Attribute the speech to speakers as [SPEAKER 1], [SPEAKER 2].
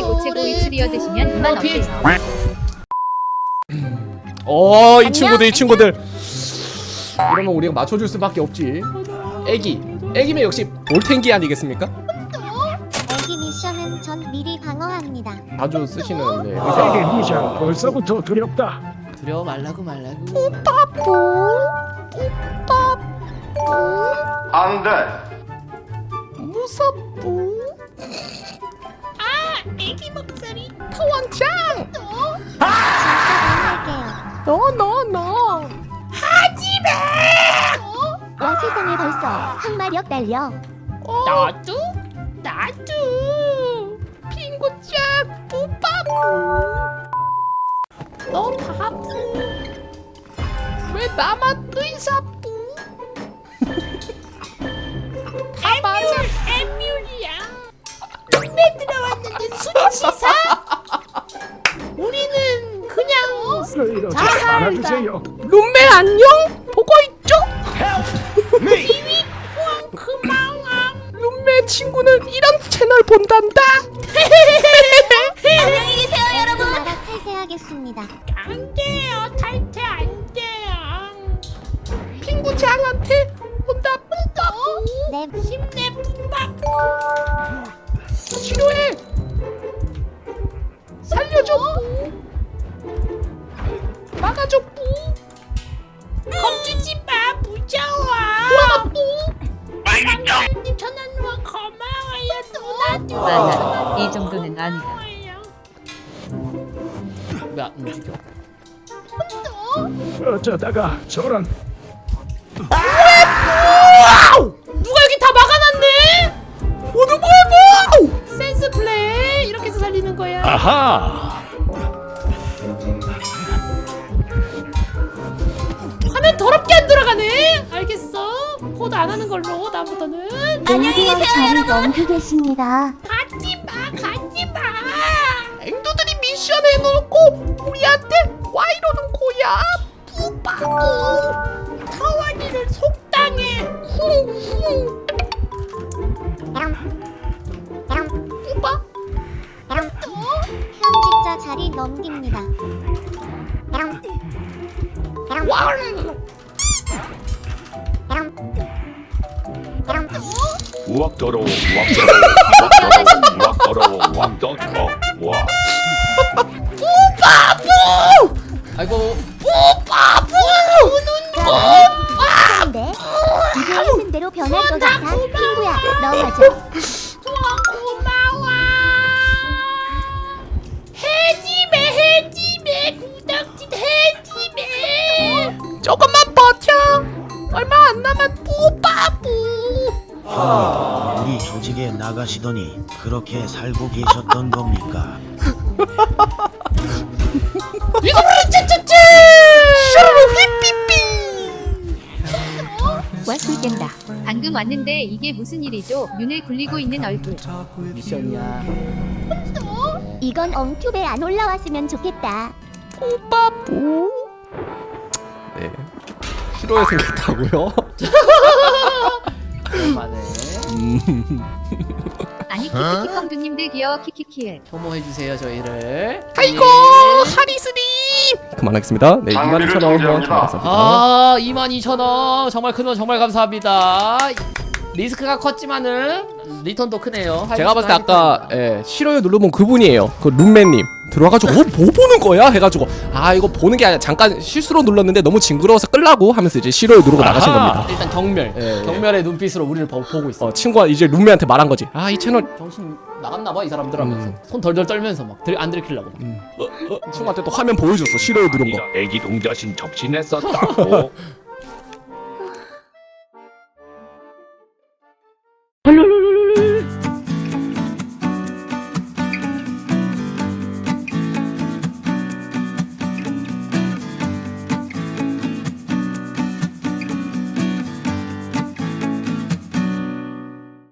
[SPEAKER 1] 최고 최고 이트리어 드시면 이만
[SPEAKER 2] 어, 비-
[SPEAKER 1] 없대요.
[SPEAKER 3] 어, 이 친구들, 이 친구들. 이러면 우리가 맞춰줄 수밖에 없지. 애기. 애기면 역시 볼탱기 아니겠습니까?
[SPEAKER 4] 애기 미션은 전 미리 방어합니다.
[SPEAKER 3] 자주 쓰시는 네, 의사.
[SPEAKER 5] 세계 미션 벌써부터 두렵다.
[SPEAKER 2] 두려워 말라고 말라고.
[SPEAKER 6] 안 돼.
[SPEAKER 3] 너, 너, 너.
[SPEAKER 4] 와 세상에 벌써 항마력 달려.
[SPEAKER 2] 나도 나도.
[SPEAKER 3] 핑구짱, 뿌빠뿌.
[SPEAKER 2] 너 바보.
[SPEAKER 3] 왜 나만 의사뿌?
[SPEAKER 2] 에뮤 에뮤리야. 왜 들어왔는데 수치사? 우리는 그냥
[SPEAKER 5] 이렇게
[SPEAKER 2] 잘
[SPEAKER 5] 알아주세요.
[SPEAKER 3] 룸메 안녕? 보고 있죠?
[SPEAKER 2] 그망함.
[SPEAKER 3] 룸메 친구는 이런 채널 본단다.
[SPEAKER 4] 안녕히 계세요 여러분. 탈퇴하겠습니다.
[SPEAKER 2] 안 돼요 탈퇴 안 돼요.
[SPEAKER 3] 핑구짱한테 온다 뿌빠뿌.
[SPEAKER 4] 네.
[SPEAKER 2] 힘내 뿌빠.
[SPEAKER 3] 치료해.
[SPEAKER 2] 아나
[SPEAKER 1] 이 정도는 아니다.
[SPEAKER 2] 고마워요. 왜안 움직여?
[SPEAKER 5] 어쩌다가 저런
[SPEAKER 2] 누가 여기 다 막아놨네? 오토바이브! 센스 플레이 이렇게 해서 살리는 거야.
[SPEAKER 5] 아하.
[SPEAKER 2] 화면 더럽게 안 들어가네. 알겠어. 코드 안 하는 걸로 다음부터는.
[SPEAKER 4] 안녕히 계세요 여러분. 넘기겠습니다.
[SPEAKER 2] 가지 마, 가지 마.
[SPEAKER 3] 앵두들이 미션 해놓고 우리한테 와 이러는 거야. 뿌빠뿌.
[SPEAKER 2] 타원이를 속당해.
[SPEAKER 3] 쿵쿵.
[SPEAKER 4] 편집자 자리 넘깁니다.
[SPEAKER 3] 와.
[SPEAKER 7] 우악 더러워 우악 더러워 우악 더러워 우악 더러워 와
[SPEAKER 2] 아이고.
[SPEAKER 4] 근데 이게 하는 대로 변할 것 같아. 친구야, 너 맞아.
[SPEAKER 8] 나가시더니 그렇게 살고 계셨던 겁니까?
[SPEAKER 2] 이거.
[SPEAKER 3] 슈루루
[SPEAKER 1] 깬다. 방금 왔는데 이게 무슨 일이죠? 눈을 굴리고 있는 얼굴.
[SPEAKER 2] 미션이야.
[SPEAKER 4] 이건 엉튜브에 안 올라왔으면 좋겠다.
[SPEAKER 3] 뿌빠뿌. 네. 싫어해 생겼다고요?
[SPEAKER 1] 아니 키키키 펑두님들 귀여워 키키키을.
[SPEAKER 2] 소모해 주세요 저희를.
[SPEAKER 3] 아이고 하리스님. 그만하겠습니다. 네,
[SPEAKER 6] 장비를
[SPEAKER 3] 22,000원
[SPEAKER 6] 정지합니다.
[SPEAKER 3] 감사합니다.
[SPEAKER 2] 아 22,000원 정말 큰 원 정말 감사합니다. 리스크가 컸지만은 리턴도 크네요.
[SPEAKER 3] 제가 봤을 때 아까 예, 싫어요 눌러본 그분이에요. 그 룸맨님 들어와가지고 어, 뭐 보는 거야 해가지고 아 이거 보는 게 아니라 잠깐 실수로 눌렀는데 너무 징그러워서 끌라고 하면서 이제 싫어요 누르고 나가신 겁니다.
[SPEAKER 2] 일단 경멸,
[SPEAKER 3] 예, 예.
[SPEAKER 2] 경멸의 눈빛으로 우리를 보, 보고 있어.
[SPEAKER 3] 어 친구가 이제 룸맨한테 말한 거지. 아 이 채널
[SPEAKER 2] 정신 나갔나 봐 이 사람들 하면서
[SPEAKER 3] 음.
[SPEAKER 2] 손 덜덜 떨면서 막 안 들키려고.
[SPEAKER 3] 친구한테 또 화면 보여줬어. 싫어요 누른 거.
[SPEAKER 7] 애기 동자신 접신했었다고